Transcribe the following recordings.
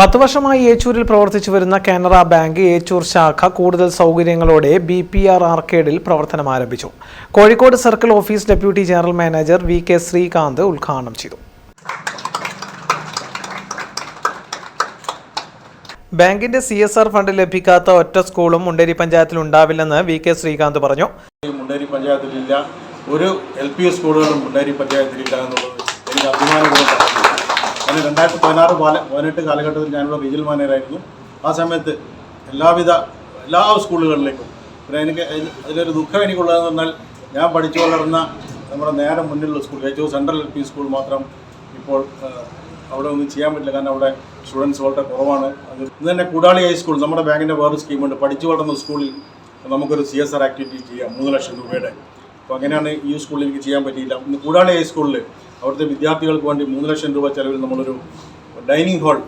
പത്ത് വർഷമായി ഏച്ചൂരിൽ പ്രവർത്തിച്ചു വരുന്ന കാനറ ബാങ്ക് ഏച്ചൂർ ശാഖ കൂടുതൽ സൗകര്യങ്ങളോടെ ബി പി ആർ ആർക്കേഡിൽ പ്രവർത്തനം ആരംഭിച്ചു. Kozhikode circle office deputy general manager V K Sreekanth ഉദ്ഘാടനം ചെയ്തു. ബാങ്കിന്റെ സി എസ് ആർ ഫണ്ട് ലഭിക്കാത്ത ഒറ്റ സ്കൂളും മുണ്ടേരി പഞ്ചായത്തിൽ ഉണ്ടാവില്ലെന്ന് വി കെ ശ്രീകാന്ത് പറഞ്ഞു. മുണ്ടേരി പഞ്ചായത്തിലില്ല. ഒരു എൽ പി സ്കൂളുകളും മുണ്ടേരി ഞാൻ രണ്ടായിരത്തി പതിനാറ് പാല പതിനെട്ട് കാലഘട്ടത്തിൽ ഞാനിവിടെ റീജിയൽ മാനേജറായിരുന്നു ആ സമയത്ത് എല്ലാവിധ എല്ലാ സ്കൂളുകളിലേക്കും. പിന്നെ എനിക്ക് അതിലൊരു ദുഃഖം എനിക്കുള്ളതെന്ന് പറഞ്ഞാൽ ഞാൻ പഠിച്ചു വളർന്ന നമ്മുടെ നേരെ മുന്നിലുള്ള സ്കൂൾ ഏറ്റവും സെൻട്രൽ എൽ പി സ്കൂൾ മാത്രം ഇപ്പോൾ അവിടെ ഒന്നും ചെയ്യാൻ പറ്റില്ല. കാരണം അവിടെ സ്റ്റുഡൻസ് വളരെ കുറവാണ്. അത് ഇന്ന് തന്നെ കൂടാളി ഹൈസ്കൂൾ നമ്മുടെ ബാങ്കിന്റെ വേറൊരു സ്കീമുണ്ട് പഠിച്ചു വളർന്ന സ്കൂളിൽ നമുക്കൊരു സി എസ് ആർ ആക്ടിവിറ്റി ചെയ്യാം. മൂന്ന് ലക്ഷം രൂപയുടെ. അപ്പോൾ അങ്ങനെയാണ് ഈ സ്കൂളിൽ എനിക്ക് ചെയ്യാൻ പറ്റിയില്ല. ഇന്ന് കൂടാളി ഹൈസ്കൂളിൽ അവിടുത്തെ വിദ്യാർത്ഥികൾക്ക് വേണ്ടി മൂന്ന് ലക്ഷം രൂപ ചെലവിൽ നമ്മളൊരു ഡൈനിങ് ഹാൾ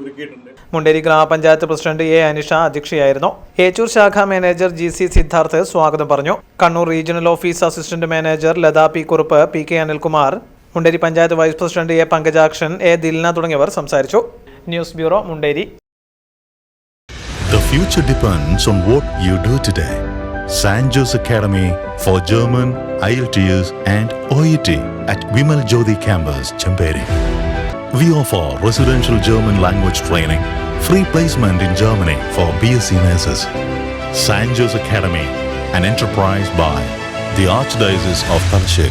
ഒരുക്കിയിട്ടുണ്ട്. മുണ്ടേരി ഗ്രാമപഞ്ചായത്ത് പ്രസിഡന്റ് എ അനിഷ അധ്യക്ഷയായിരുന്നു. ഏച്ചൂർ ശാഖ മാനേജർ ജി സി സിദ്ധാർത്ഥ് സ്വാഗതം പറഞ്ഞു. Kannur regional office assistant manager Latha P Kurup P K Anilkumar Munderi panchayat vice president A Pankajakshan A Dilna തുടങ്ങിയവർ സംസാരിച്ചു. News bureau Munderi. The future depends on what you do today. San Jose Academy for German, IELTS and OET at Vimal Jyoti campus, Champeri. We offer residential German language training, free placement in Germany for BSc nurses. San Jose Academy, an enterprise by the Archdiocese of Talasheri.